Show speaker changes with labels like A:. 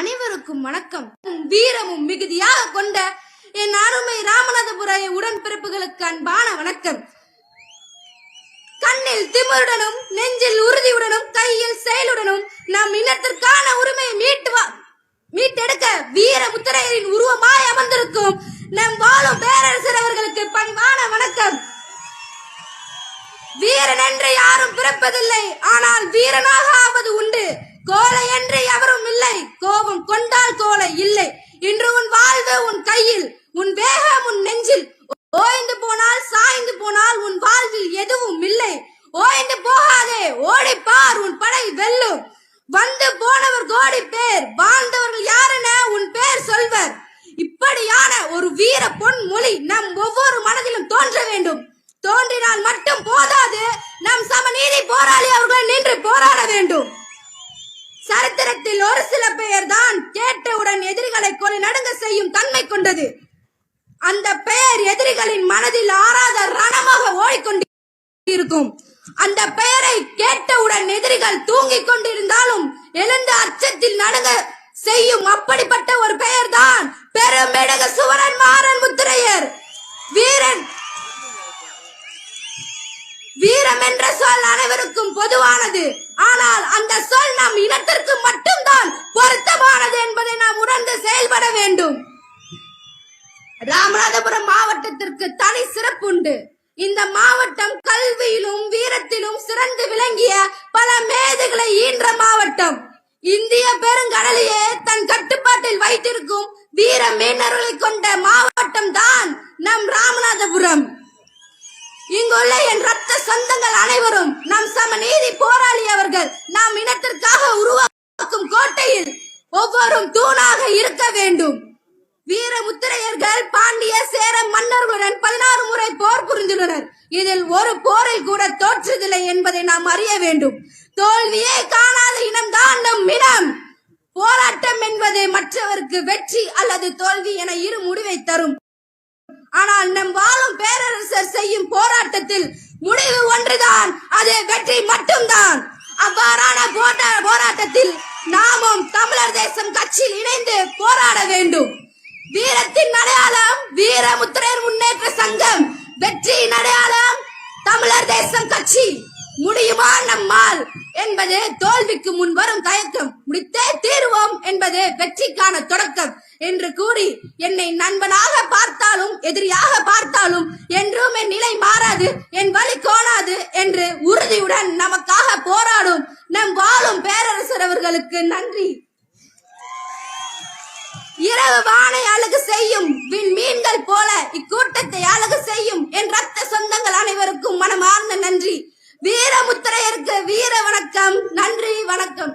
A: அனைவருக்கும் வணக்கம். வீரமும் மிகுதியாக கொண்ட என் அருமை ராமநாதபுர உடன்பிறப்புகளுக்கு அன்பான வணக்கம். கண்ணில் திமிருடனும் நெஞ்சில் உறுதியுடனும் கையில் செயலுடனும் நம் இனத்திற்கான உரிமையை மீட்டு மீட்டெடுக்க வீர முத்திரையரின் உருவமாய் அமர்ந்திருக்கும் நம் வாழும் பேரரசர் அவர்களுக்கு பணிவான வணக்கம். வீரன் என்று யாரும் பிறப்பதில்லை ஆனால் வீரனாக ஆவது உண்டு. கோலை என்று எவரும் இல்லை கோபம் கொண்டால் கோலை இல்லை இன்று உன் வாழ்வு உன் கையில் உன் வேகம் உன் நெஞ்சில் ஓய்ந்து போனால் சாய்ந்து போனால் உன் வாழ்வில் எதுவும் இல்லை ஓய்ந்து போகாதே ஓடி பார் உன் படை வெல்லும் வந்து போனவர் கோடி பேர் வாழ்ந்தவர்கள் யாருன்னு உன் பேர் சொல்வர். இப்படியான ஒரு வீர பொன் மொழி நம் ஒவ்வொரு மனதிலும் தோன்ற வேண்டும். தோன்றினால் மட்டும் போதாது. நம் சமநீதி போராளி அவர்கள் நின்று போராட வேண்டும். சரித்திரத்தில் ஒரு சில பெயர் தான் கேட்டவுடன் எதிரிகளை கொலை நடுங்க செய்யும் தன்மை கொண்டது. அந்த பெயர் எதிரிகளின் மனதில் ஆறாத ரணமாக ஓடிக்கொண்டிருக்கும். அந்த பெயரை கேட்டவுடன் எதிரிகள் தூங்கிக் கொண்டிருக்கும் எழுந்த அச்சத்தில் நடுங்க செய்யும் அப்படிப்பட்ட ஒரு பெயர் தான் பெருமிடக சுவரன் மாறன் முத்திரையர். வீரன். வீரம் என்ற சொல் அனைவருக்கும் பொதுவானது. ஆனால் அந்த சொல் நம் இனத்திற்கு மட்டும்தான் பொருத்தமானது என்பதை நாம் உணர்ந்து செயல்பட வேண்டும். ராமநாதபுரம் மாவட்டத்திற்கு தனி சிறப்புண்டு இந்த மாவட்டம் கல்வியிலும் வீரத்திலும் சிறந்து விளங்கிய பல மேதைகளை ஈன்ற மாவட்டம். கட்டுப்பாட்டில் வைத்திருக்கும் வீர மீனர்களை கொண்ட மாவட்டம் தான் நம் ராமநாதபுரம். இங்குள்ள என் ரத்த சொந்தங்கள் அனைவரும் நம் சம நீதி போராளி அவர்கள் நாம் இனத்திற்காக உருவாக்கும் கோட்டையில் ஒவ்வொரு தூணாக இருக்க வேண்டும். வீர முத்திரையர்கள் பாண்டிய சேர மன்னர்களுடன் பதினாறு முறை போர் புரிந்துள்ளனர். இதில் ஒரு போரில் கூட தோற்றதில்லை என்பதை நாம் அறிய வேண்டும். தோல்வியே காணாத இனம்தான் நம் இனம் மற்றவருக்கு வெற்றி அல்லது தோல்வி என இரு முடிவை தரும். ஆனால் நம் வாழும் பேரரசர் செய்யும் போராட்டத்தில் முடிவு ஒன்றுதான் அது வெற்றி மட்டும்தான். அவ்வாறான போட்ட- போராட்டத்தில் நாமும் தமிழர் தேசம் கட்சியில் இணைந்து போராட வேண்டும். வீரத்தின் அடையாளம் வீரமுத்திரையர் முன்னேற்ற சங்கம் வெற்றியின் அடையாளம் தமிழர் தேசம் கட்சி. முடியுமா நம்மால்? என்பது தோல்விக்கு முன் வரும் தயக்கம். முடித்தே என்பது வெற்றிக்கான தொடக்கம் என்று கூறி என்னை நண்பனாக பார்த்தாலும் எதிரியாக பார்த்தாலும் என்றும் என் நிலை மாறாது என் வழி கோணாது என்று உறுதியுடன் நமக்காக போராடும் நம் வாழும் பேரரசர் அவர்களுக்கு நன்றி. இரவு வானை அழகு செய்யும் விண் மீன்கள் போல இக்கூட்டத்தை அழகு செய்யும் என் ரத்த சொந்தங்கள் அனைவருக்கும் மனமார்ந்த நன்றி. வீரமுத்திரையருக்கு வீர வணக்கம் நன்றி வணக்கம்.